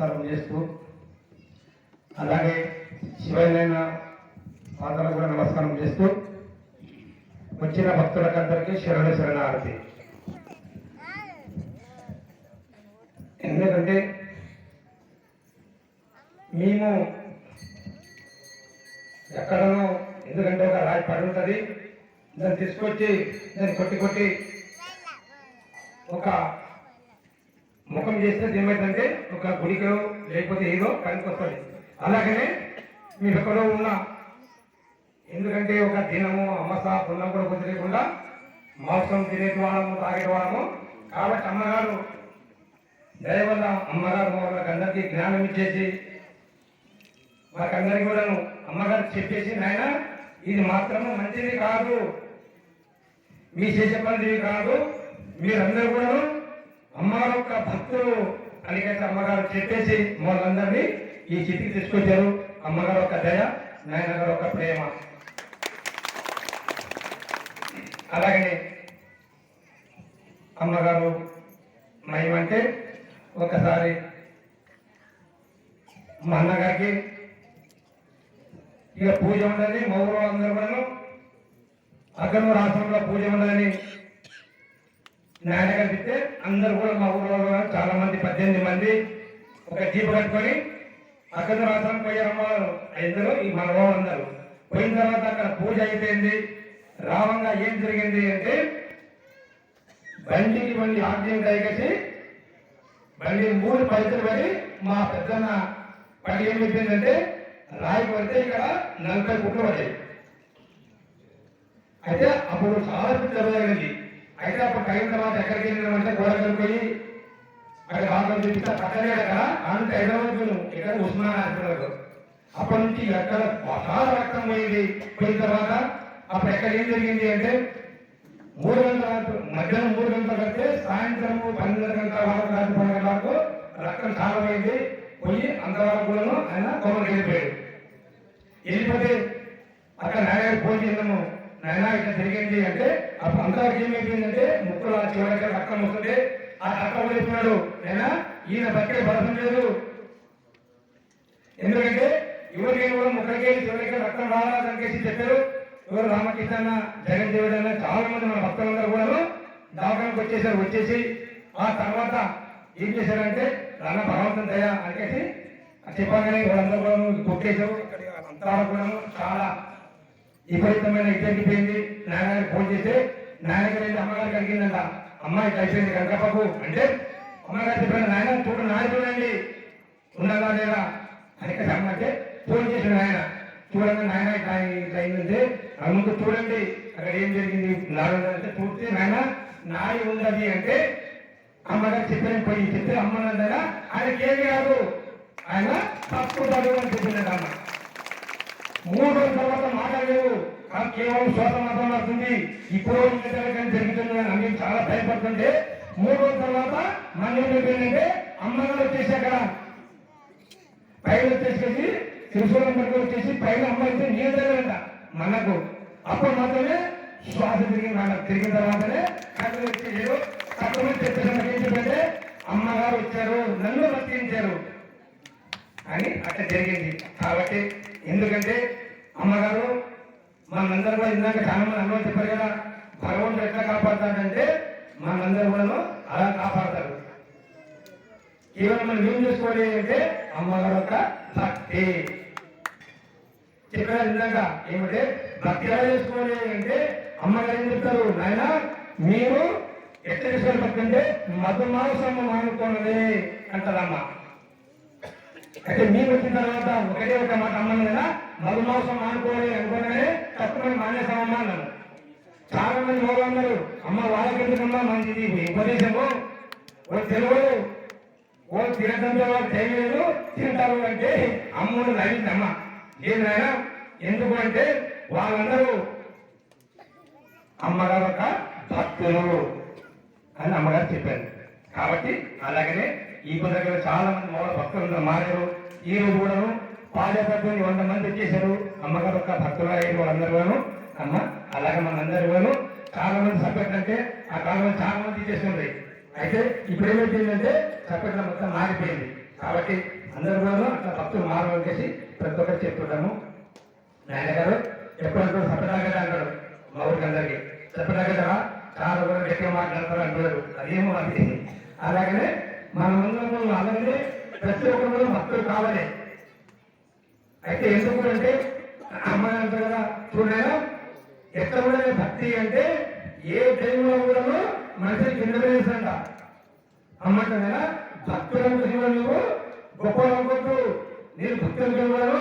నమస్కారం చేస్తూ అలాగే శివైన పాత్రలకు కూడా నమస్కారం చేస్తూ వచ్చిన భక్తులకు అందరికీ శరణ శరణార్థి. ఎందుకంటే మేము ఎక్కడనో ఎందుకంటే ఒక రాయి పడి ఉంటుంది దాన్ని తీసుకొచ్చి దాన్ని కొట్టి కొట్టి ఒక ముఖం చేస్తే ఏమైందంటే ఒక గుడికో లేకపోతే ఏదో పనికొస్తుంది అలాగనే మీరు ఎక్కడో ఉన్న ఎందుకంటే ఒక దినము అమ్మస పుల్లం కూడా కుదిరేయకుండా మాంసం తినేటి వాళ్ళము తాగేటి వాళ్ళము. కాబట్టి అమ్మగారు దయవల్ల అమ్మగారు వాళ్ళకి అందరికీ జ్ఞానం ఇచ్చేసి మాకందరికి కూడాను అమ్మగారు చెప్పేసి నాయన ఇది మాత్రము మంచిది కాదు. మీ చేసే పనిది కాదు. మీరందరూ కూడా భక్తులు అనికైతే అమ్మగారు చెప్పేసి వాళ్ళందరినీ ఈ స్థితికి తీసుకొచ్చారు. అమ్మగారు ఒక దయ నాయన గారు ఒక ప్రేమ. అలాగే అమ్మగారు మహిమంటే ఒకసారి మా అన్నగారికి ఇక పూజ ఉండదని మౌరవ ఊరు అందరూ కూడాను పూజ ఉండదని నాయన కనిపిస్తే అందరు కూడా మా ఊళ్ళో చాలా మంది పద్దెనిమిది మంది ఒక జీప్ కట్టుకొని అక్కడ రాష్ట్రం పోయారమ్మ ఇద్దరు ఈ మన అందరు. పోయిన తర్వాత అక్కడ పూజ అయిపోయింది. రావంగా ఏం జరిగింది అంటే బండికి బండి ఆక్సిజన్ ఎగసి బండి మూడు పైసలు పడి మా పెద్దన్న పడి ఏం చెప్పిందంటే రాయి పడితే ఇక్కడ నలభై కుట్లు పడ్డాయి అయితే అప్పుడు చాలా జరగలిగింది అయితే అప్పుడు కలిగిన తర్వాత ఎక్కడికి వెళ్ళినామంటే గోడకల్ పోయి అక్కడ బాగా చూపిస్తే పక్కనే కదా అంత హైదరాబాద్ పోయినాం ఇక్కడ ఉస్మాన్ హాస్పిటల్ అప్పటి నుంచి ఎక్కడ చాలా రక్తం పోయింది. పోయిన తర్వాత అప్పుడు ఎక్కడ ఏం జరిగింది అంటే మూడు గంటల మధ్యాహ్నం మూడు గంటల కడితే సాయంత్రం పన్నెండు గంటల వరకు రాత్రి పన్నెండు గంటల వరకు రక్తం చాలా పోయింది పోయి అంతవరకు కూడాను ఆయన కొమ్మకి వెళ్ళిపోయాడు. వెళ్ళిపోతే అక్కడ నాయన ఫోన్ చేద్దాము నాయన ఇట్లా జరిగింది అంటే అప్పుడు అంతవరకు ఏమైపోయిందంటే ముక్కలు ఆ చివరికి రక్తం వస్తుంది. ఆ రక్తం వెళ్ళిపోయాడు అయినా ఈయన బతికే బలసం లేదు. ఎందుకంటే ఎవరికి కూడా ముక్కలకి చివరికి రక్తం రావాలనికేసి చెప్పారు. ఎవరు రామకృష్ణ జగన్ దేవుడైనా చాలా మంది మన భక్తులందరూ కూడా దావకానికి వచ్చేసారు. వచ్చేసి ఆ తర్వాత ఏం చేశారంటే రాన భగవంతుని దయ అనేసి చెప్పగానే వాళ్ళందరూ కూడా కొట్టేశారు అంతా కూడా చాలా విపరీతమైన ఇద్దరికిపోయింది నాన్నగారు ఫోన్ చేస్తే నాన్నగారు అయితే అమ్మగారికి అడిగిందంట అమ్మాయి కలిసింది అయిపోయింది కనకప్పకు. అంటే అమ్మగారు చెప్పాను నాయన చూడు నాన్న చూడండి. ఉన్నదా లేదా? అని అంటే ఫోన్ చేసిన ఆయన చూడండి నాయన ఇట్లా ఇట్లా అయిందంటే ఆ ముందు చూడండి. అక్కడ ఏం జరిగింది? నాలుగు చూస్తే నాయన నాయి ఉన్నది. అంటే అమ్మగారు చెప్పిన పోయి చెప్తే అమ్మనందగా ఆయనకి ఏమి కాదు ఆయన తప్పుతాడు అని చెప్పిందంట అమ్మ మూడు రోజుల తర్వాత మాట్లాడలేదు. కానీ కేవలం శ్వాస మాత్రం వస్తుంది. ఇప్పుడు కానీ జరుగుతుంది అని అన్ని చాలా భయపడుతుంటే మూడు రోజుల తర్వాత మన ఏంటంటే అమ్మగారు వచ్చేసి అక్కడ. పైన వచ్చేసేసి త్రిశూలం పట్టుకు వచ్చేసి పైన అమ్మ అయితే నీళ్ళు మనకు. అప్పుడు మాత్రమే శ్వాస తిరిగి మనకు తిరిగిన తర్వాతనే కళ్ళు వచ్చేసారు తక్కువ నుంచి ఏంటంటే అమ్మగారు వచ్చారు నన్ను రక్షించారు అని అట్లా జరిగింది. కాబట్టి ఎందుకంటే అమ్మగారు మనందరూ కూడా ఇందాక చాలా మంది అన్నం చెప్పారు కదా భగవంతుడు ఎట్లా కాపాడుతాడంటే మనందరూ కూడా అలా కాపాడతారు. కేవలం మనం ఏం చేసుకోవాలి అంటే అమ్మగారు యొక్క భక్తి. చెప్పారు ఇందాక ఏమంటే భక్తి ఎలా చేసుకోవాలి అంటే అమ్మగారు ఏం చెప్తారు? నాయన మీరు ఎట్లా చేసుకోవాలి భక్తి అంటే మధుమాంసం మానుకోనది అంటదమ్మ అయితే మీరు వచ్చిన తర్వాత ఒకటే ఒక మాట అమ్మను కదా మధుమాంసం ఆడుకోవాలి అనుకోగానే తప్పని మానేసామమ్మా అన్నాను చాలా మంది మోగా అన్నారు అమ్మ వాళ్ళకి ఎందుకమ్మా మంచిది ఉపదేశము ఓ తెలుగు ఓ తినడంతో వాళ్ళు చేయలేదు తింటారు అంటే అమ్మను నవ్విందమ్మ ఏమైనా ఎందుకు అంటే వాళ్ళందరూ అమ్మగారు ఒక భక్తులు అని అమ్మగారు చెప్పారు. కాబట్టి అలాగనే ఈ దగ్గర చాలా మంది మగ భక్తులు మారారు. ఈ కూడాను పాదపద్మని వంద మంది చేశారు. అమ్మగారు ఒక భక్తులు అయ్యారు వాళ్ళందరూ అమ్మ అలాగే మనందరూ కూడాను. చాలా మంది సపరేట్ అంటే ఆ కాలంలో చాలా మంది చేస్తుంది అయితే ఇప్పుడు ఏమైపోయిందంటే సపరేట్ మొత్తం మారిపోయింది. కాబట్టి అందరూ కూడా అట్లా భక్తులు మారని చేసి ప్రతి ఒక్కరు చెప్తున్నాము నాయనగారు గారు సపరేట్ అంటారు మా ఊరికి అందరికి. సపరేట్ చాలా కూడా గట్టిగా మాట్లాడతారు అంటున్నారు. అదేమో అది. అలాగనే మన ముందు అలాగే ప్రతి ఒక్కరు భక్తులు కావాలి. అయితే ఎందుకు అంటే అమ్మాయి అంటారు కదా చూడలేదా? ఎక్కడ కూడా భక్తి అంటే ఏ టైంలో కూడా మనిషి కింద వేసంట అమ్మంటారా భక్తులను కూడా నువ్వు గొప్ప అనుకోవద్దు నేను భక్తులు కూడా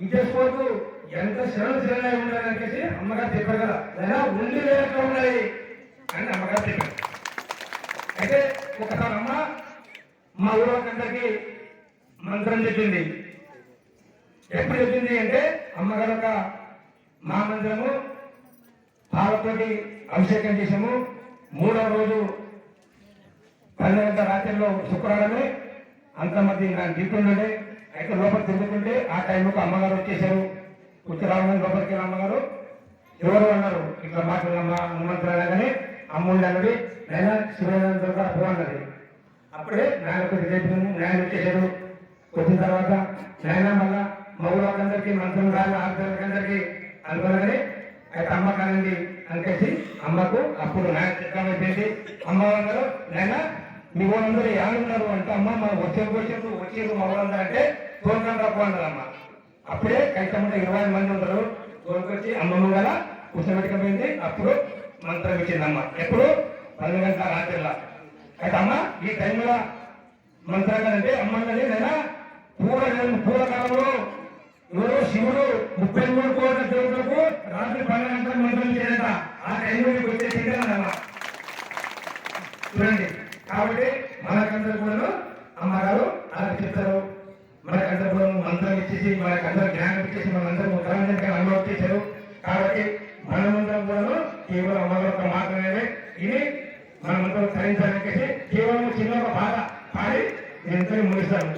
ఇంకేసుకోవద్దు ఎంత శరణ శరణ ఉండాలి అనేసి అమ్మగారు చెప్పారు కదా. లేదా ఉండి లేక ఉండాలి? అని అమ్మగారు చెప్పారు. అయితే ఒకసారి అమ్మ మా ఊరు అందరికీ మంత్రం చెప్పింది. ఎప్పుడు చెప్పింది అంటే అమ్మగారు ఒక మా మంత్రము పాలతోటి అభిషేకం చేసాము మూడవ రోజు పన్నెండు గంటల రాత్రిలో శుక్రవారమే అంతమంది నా దిగుతుండే అయితే లోపల తిరుగుతుంటే ఆ టైంలో అమ్మగారు వచ్చేసారు ఉత్తరావణ లోపలికి అమ్మగారు ఎవరు అన్నారు? ఇట్లా మాట్లాడమ్మా హనుమంతుడు కానీ అమ్ముండి అన్నది నేను శివానంద గారు అన్నది. అప్పుడే నాయన కొద్ది న్యాయం చేశారు వచ్చిన తర్వాత నాయన మళ్ళా మగవాళ్ళందరికీ మంత్రం రాని ఆర్థికందరికీ అనుకున్నదని అయితే అమ్మ కానండి అనేసి అమ్మకు అప్పుడు నాయన అమ్మ వాళ్ళందరూ నాయన మీ వాళ్ళందరూ ఏమన్నారు అంటే అమ్మ మా వచ్చారు వచ్చారు వచ్చారు మా అంటే తోలుకొని రాపు అమ్మ. అప్పుడే కైతమ్మ ఇరవై మంది ఉంటారు. తోలుకొచ్చి అమ్మమ్మ గల కూర్చోబెట్టుకపోయింది. అప్పుడు మంత్రం ఇచ్చింది అమ్మ. ఎప్పుడు? పన్నెండు గంటల రాత్రిలా. అయితే అమ్మ ఈ టైంలో మంత్రం అంటే అమ్మ అన్నది పూర్వ పూర్వకాలంలో ఎవరో శివుడు ముప్పై మూడు కోట్ల దేవుడులకు రాత్రి పన్నెండు మంత్రం చేయట ఆ టైంలో మీకు వచ్చే చింతనమ్మా చూడండి కాబట్టి మనకందరూ కూడా అమ్మగారు అలా చెప్తారు మనకందరూ కూడా మంత్రం ఇచ్చేసి మనకందరూ జ్ఞానం ఇచ్చేసి మనందరూ ఉత్తరాంజలిగా అనుభవం చేశారు కాబట్టి మనమందరం కూడా కేవలం అమ్మగారు ఒక మాత్రమే ఇది మనమందరం చేసి కేవలం చిన్న ఒక పాట పాడి నేను ముగిస్తాను.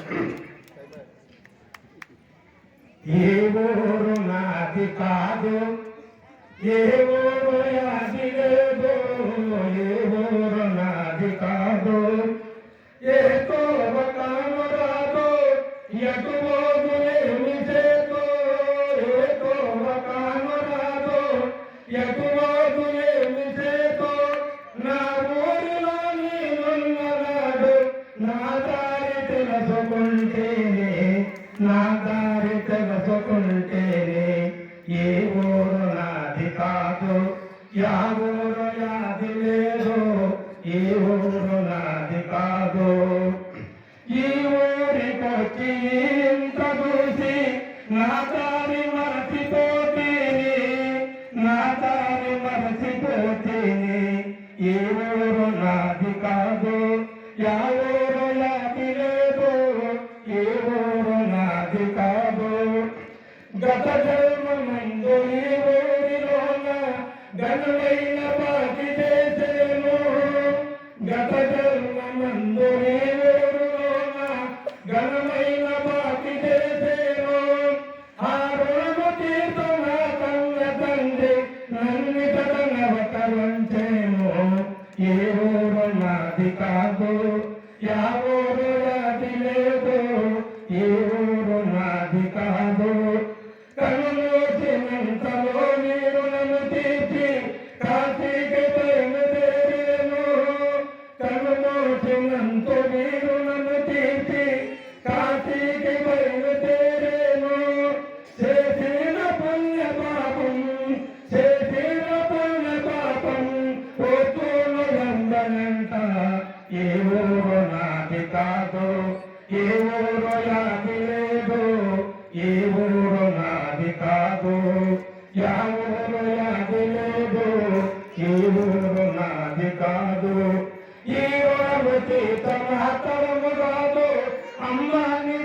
ఏ ఊరు నాది కాదు ఏ ఊరు యాది లేదు ఏ ఊరు నాది కాదు ఏ తోవ కాను రాదు ఎటు యా యాది లేదు ఈ ఊరు నాది కాదు. ఈ ఊరికొచ్చి ఇంత చూసి నా తారి మరచిపోతేనే నా తారి మరచిపోతేనే ఈ ఊరు నాది కాదు. యా ఊరు యాది లేదు ఈ ఊరు నాది కాదు. గత ఘనమైన పాటి చేసేను. గత జన్మమందు ఈ ఏ ఊరు నాది కాదు? ఈ వారు తమ తరము కాదు అమ్మాని